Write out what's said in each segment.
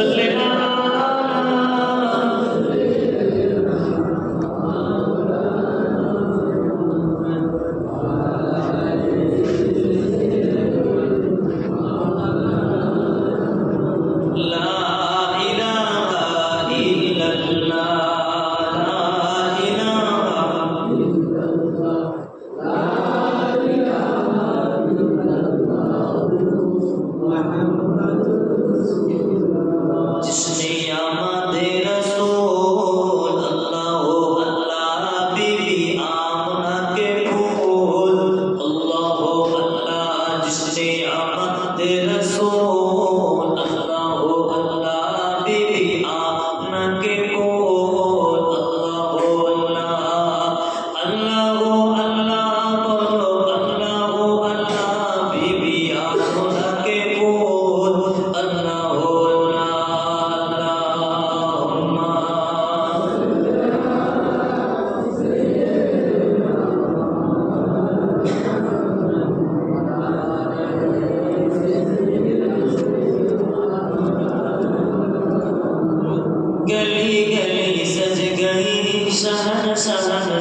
وسلم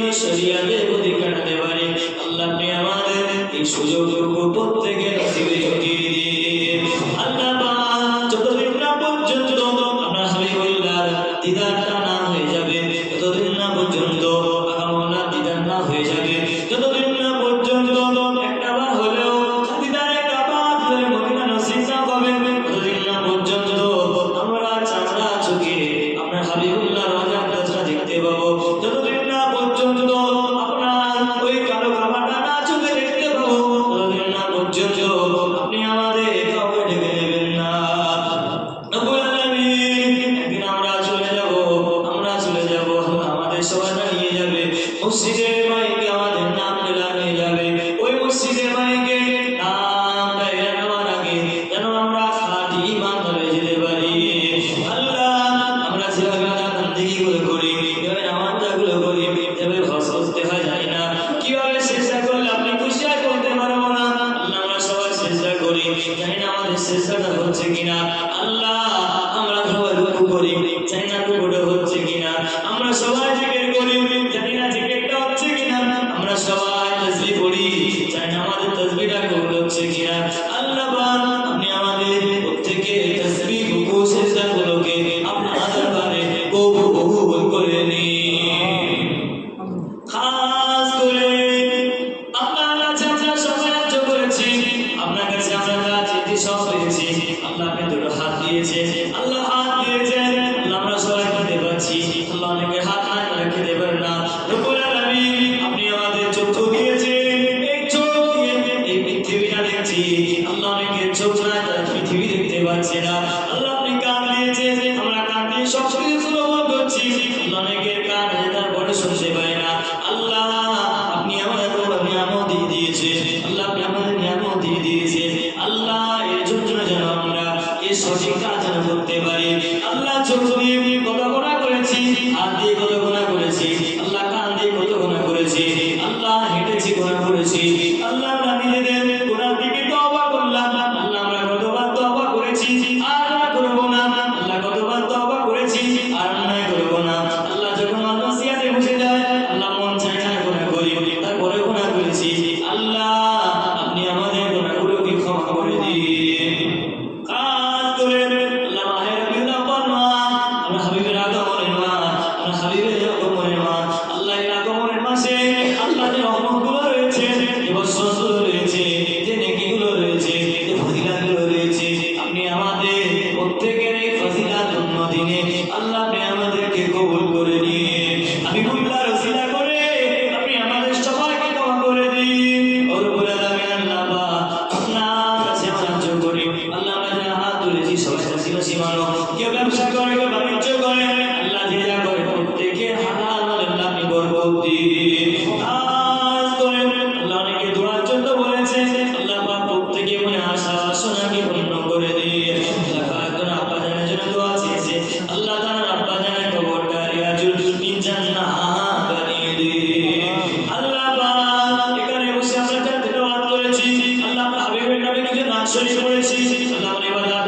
বিভিন্ন শরিয়াদের প্রতি কাটাতে আল্লাহ আপনি আমাদের এই সুযোগটুকু প্রত্যেকের নসিবে যদি হাবিবের আগমনের মাস আমার হাবিবের আগমনের মাস। আল্লাহের আগমনের মাসে আল্লাহ যে রহমতগুলো রয়েছে যে বৎসরগুলো রয়েছে, যে নেকিগুলো রয়েছে, যে ফজিলাতগুলো রয়েছে। আপনি আমাদের প্রত্যেকের এই ফজিলাত অন্য দিনে আল্লাহ আপনি আমাদেরকে কবুল করে নিয়ে আমি বুল্লা রসিলা করে আপনি আমাদের সবাইকে ক্ষমা করে দিন। ওর বলে দামেন আল্লাহ আপনার কাছে সাহায্য করি। আল্লাহ আমরা যারা হাত তুলেছি, সবাই হাসি হাসি মানো কেউ ব্যবসা করে, কেউ শরীফ পড়েছি আল্লাহর ইবাদত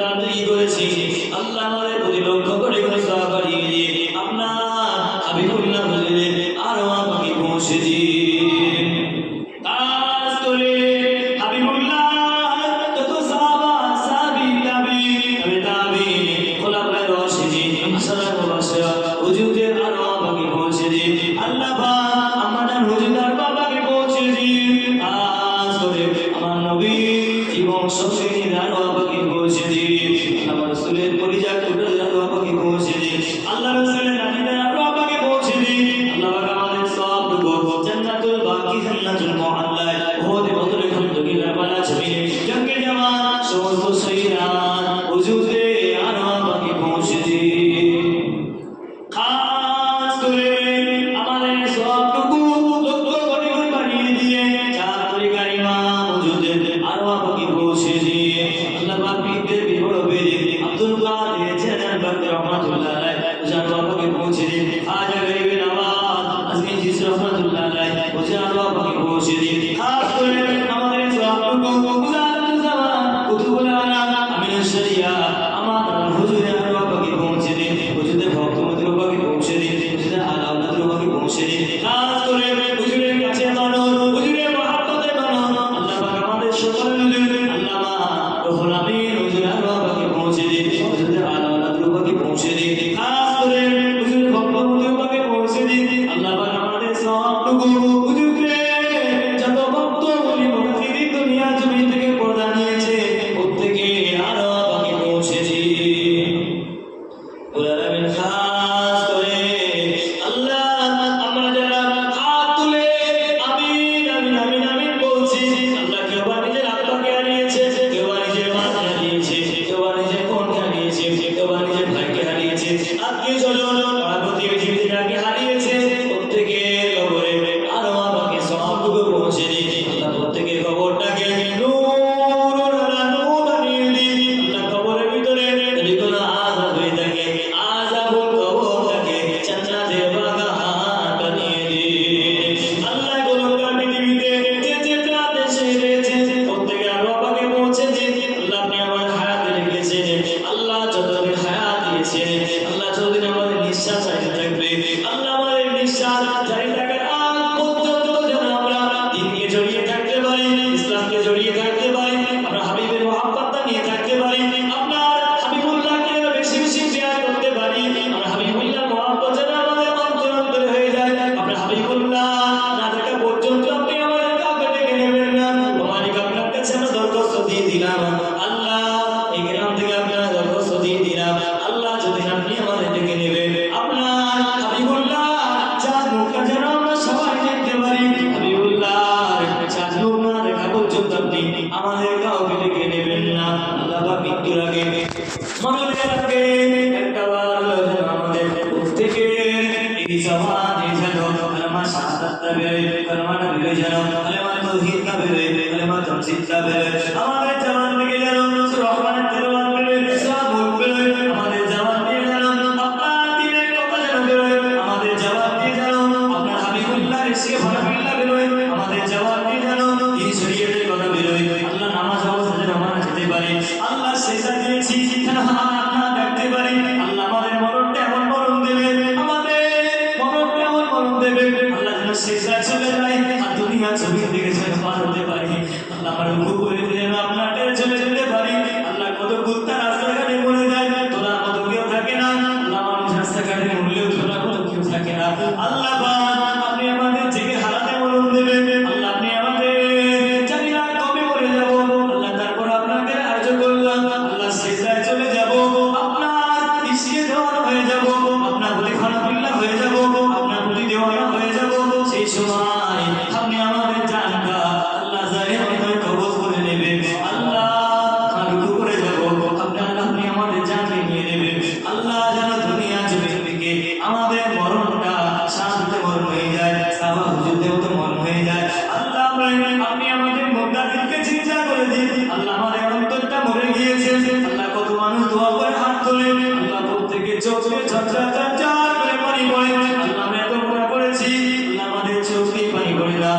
করেছে উসবে পানি করে না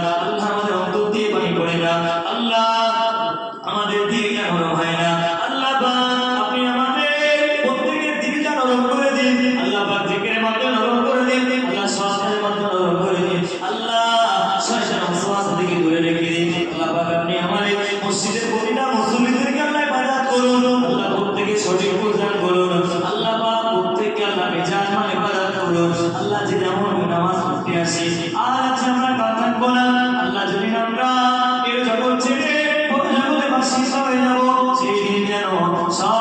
হলো আল্লাহ যদি এমন নামাজ পড়তে আসে, আজ আমরা কাল থাকব না? আল্লাহ যদি আমরা এর জগৎ ছেড়ে জগতে বাসী হয়ে যাব, সেই দিন যেন সব